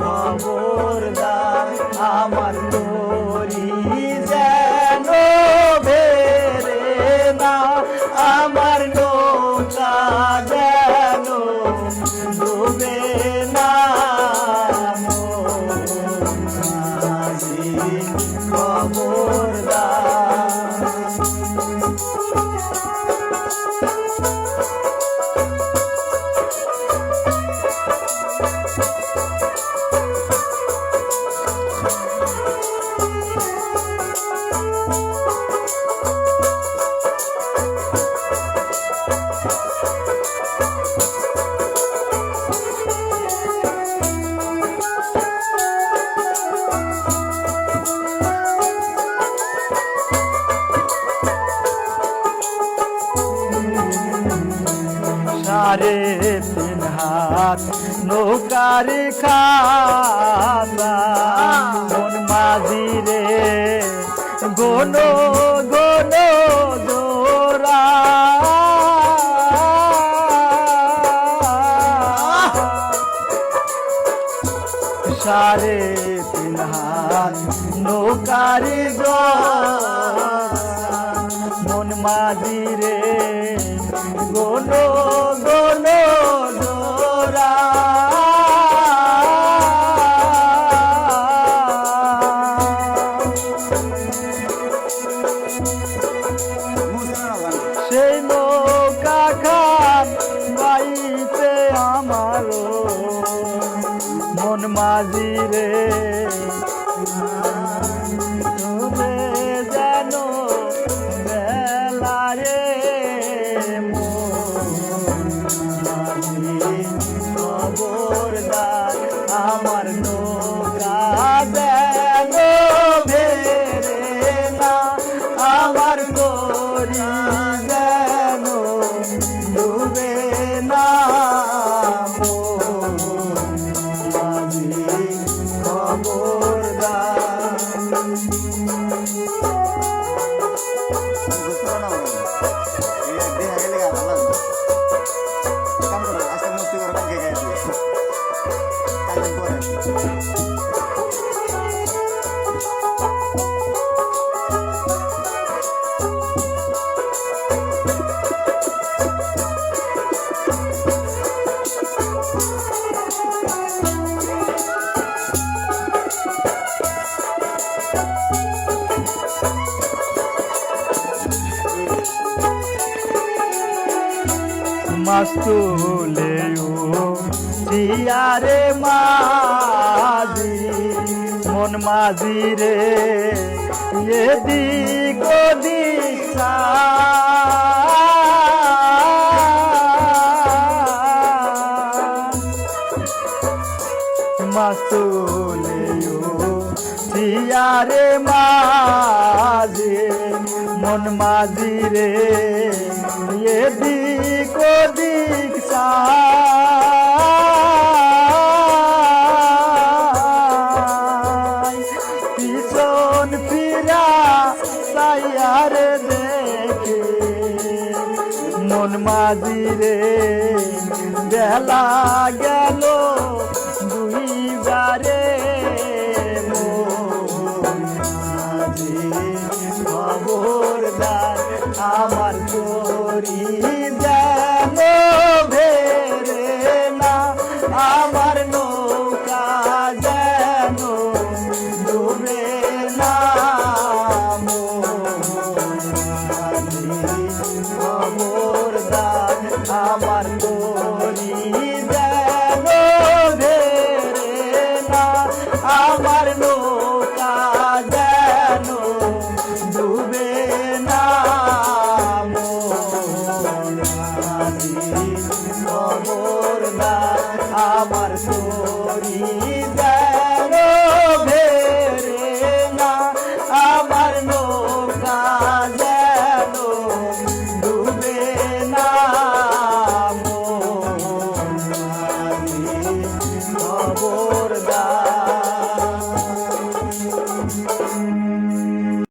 খবরদার আমার তরি যেন বেরে না আমার নৌকা যেন ডুবে না সারে তিন হাত নৌকার রে গোন গোনো দোরা সারে তিন হাত নৌকার মন মাঝি মাঝি রে তুমি বেলা রে আমার নৌকা ভেরে না আমার গরি মাস্তুলে ও। জিয়ারে মাঝি, মন মাঝি রে। এদিক ওদিক মাস্তুলে ও। জিয়ারে মাঝি, মন মাঝি রে। এদিক ওদিক চাই পিছন ফিরা সাইয়ার দেখে মন মাঝি রে বেলা গেল।